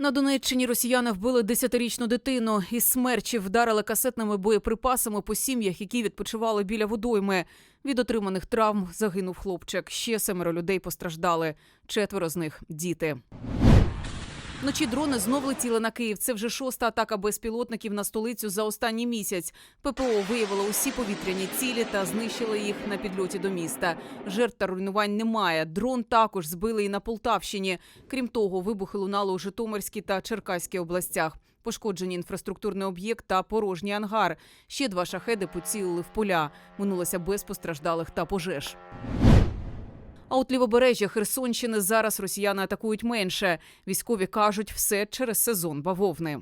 На Донеччині росіяни вбили десятирічну дитину. Із смерчі вдарили касетними боєприпасами по сім'ях, які відпочивали біля водойми. Від отриманих травм загинув хлопчик. Ще семеро людей постраждали. Четверо з них діти. Вночі дрони знов летіли на Київ. Це вже шоста атака безпілотників на столицю за останній місяць. ППО виявило усі повітряні цілі та знищили їх на підльоті до міста. Жертв та руйнувань немає. Дрон також збили і на Полтавщині. Крім того, вибухи лунали у Житомирській та Черкаській областях. Пошкоджені інфраструктурний об'єкт та порожній ангар. Ще два шахеди поцілили в поля. Минулося без постраждалих та пожеж. А от лівобережжя Херсонщини зараз росіяни атакують менше. Військові кажуть, все через сезон бавовни.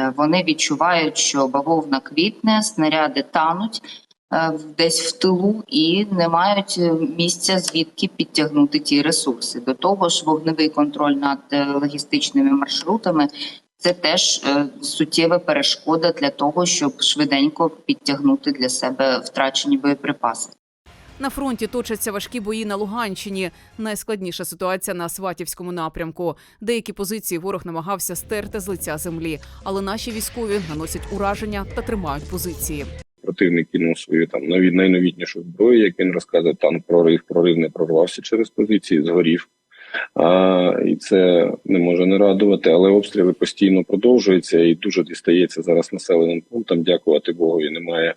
Е, Вони відчувають, що бавовна квітне, снаряди тануть е, десь в тилу і не мають е, місця, звідки підтягнути ті ресурси. До того ж, вогневий контроль над логістичними маршрутами це теж суттєва перешкода для того, щоб швиденько підтягнути для себе втрачені боєприпаси. На фронті точаться важкі бої на Луганщині. Найскладніша ситуація на Сватівському напрямку. Деякі позиції ворог намагався стерти з лиця землі, але наші військові наносять ураження та тримають позиції. Противник кинув свою там нові найновітнішу зброю, як він розказує, танк прорив, прорив не прорвався через позиції, згорів. А, і це не може не радувати, але обстріли постійно продовжуються і дуже дістається зараз населеним пунктам. Дякувати Богу, і немає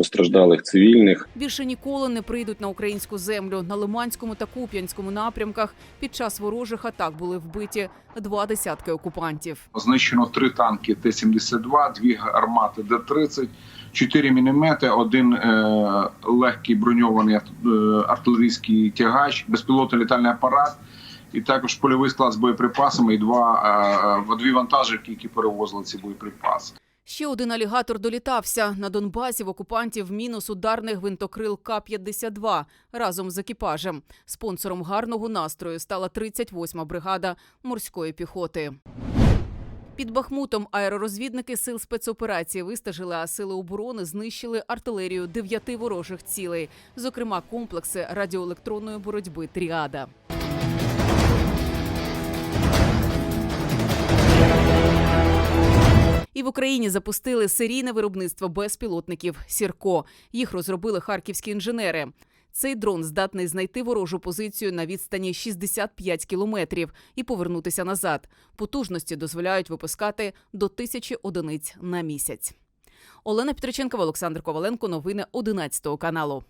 постраждалих цивільних. Більше ніколи не прийдуть на українську землю. На Лиманському та Куп'янському напрямках під час ворожих атак були вбиті два десятки окупантів. Знищено три танки Т-72, дві гармати Д-30, чотири міномети, один е, легкий броньований е, артилерійський тягач, безпілотний літальний апарат, і також польовий склад з боєприпасами і два е, дві вантажівки, які перевозили ці боєприпаси. Ще один алігатор долітався на Донбасі. В окупантів мінус ударних гвинтокрил К-52 разом з екіпажем. Спонсором гарного настрою стала 38-ма бригада морської піхоти. Під Бахмутом аеророзвідники сил спецоперації вистежили, а сили оборони знищили артилерію дев'яти ворожих цілей, зокрема комплекси радіоелектронної боротьби Тріада. І в Україні запустили серійне виробництво безпілотників Сірко. Їх розробили харківські інженери. Цей дрон здатний знайти ворожу позицію на відстані 65 кілометрів і повернутися назад. Потужності дозволяють випускати до тисячі одиниць на місяць. Олена Петриченкова, Олександр Коваленко. Новини 11 каналу.